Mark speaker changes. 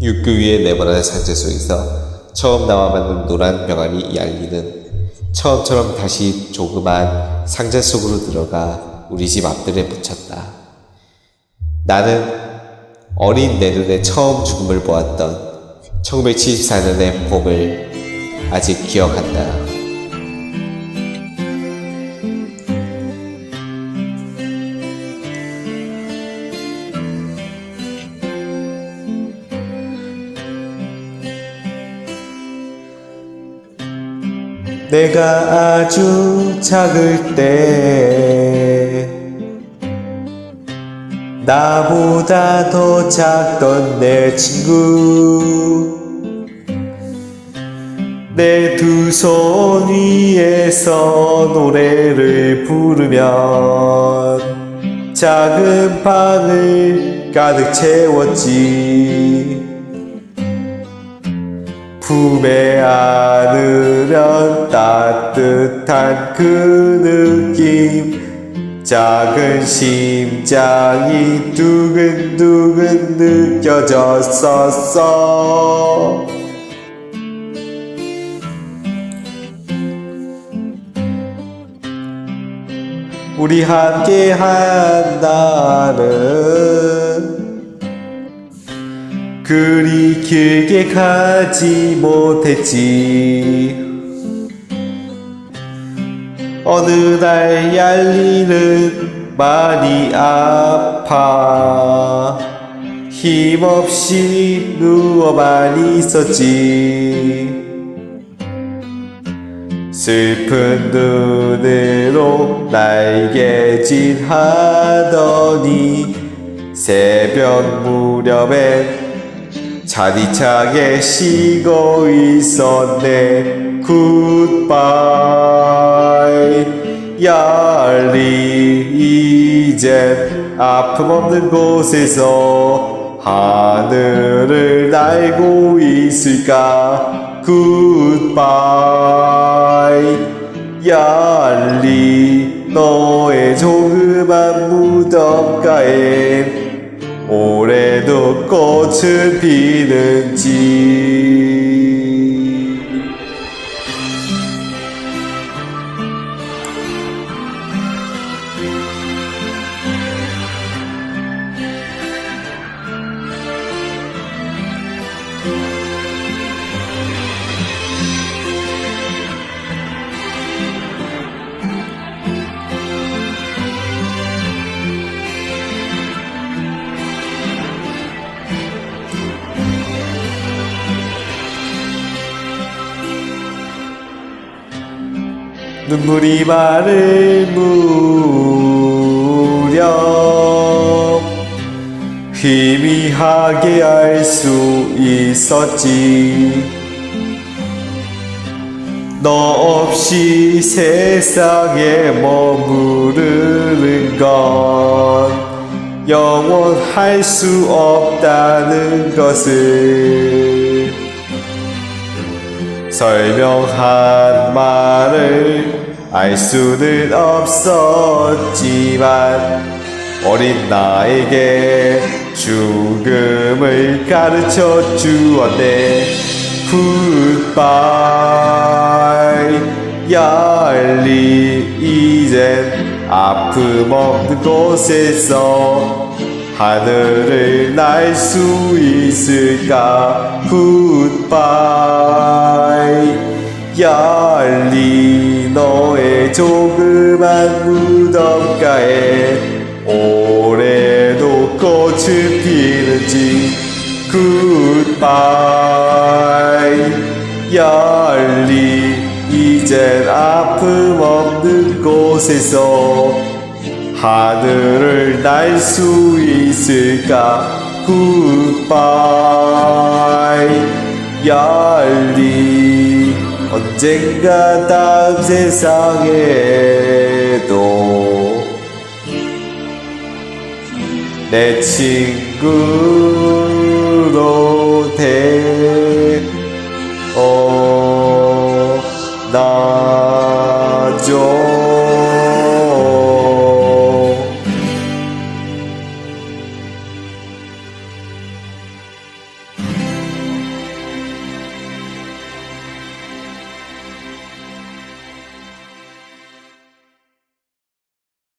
Speaker 1: 육교 위에 네모난 상자 속에서 처음 나와 맞는 노란 병아리 얄리는 처음처럼 다시 조그만 상자 속으로 들어가 우리 집 앞들에 붙였다. 나는 어린 내 눈에 처음 죽음을 보았던 1974년의 봄을 아직 기억한다. 내가 아주 작을 때 나보다 더 작던 내 친구 내 두 손 위에서 노래를 부르면 작은 방을 가득 채웠지 품에 안으면 따뜻한 그 느낌. 작은 심장이 두근두근 느껴졌었어. 우리 함께한 날은 그리 길게 가지 못했지. 어느 날 얄리는 많이 아파. 힘없이 누워만 있었지. 슬픈 눈으로 날개 짓하더니 새벽 무렵에 차디차게 쉬고 있었네. 굿바이 얄리 이젠 아픔 없는 곳에서 하늘을 날고 있을까? 굿바이 얄리 너의 조그만 무덤가에 올해도 꽃은 피는지 눈물이 마를 무렵 희미하게 알 수 있었지. 너 없이 세상에 머무르는 건 영원할 수 없다는 것을 설명한 말을 알 수는 없었지만 어린 나에게 죽음을 가르쳐 주었네. 굿바이. 얄리 이젠 아픔 없는 곳에서 하늘을 날 수 있을까? 굿바이 얄리 너의 조그만 무덤가에 올해도 꽃을 피는지 굿바이. 얄리 이젠 아픔 없는 곳에서 하늘을 날 수 있을까? 굿바이. 얄리 언젠가 세상에도 내 친구로 되어나죠.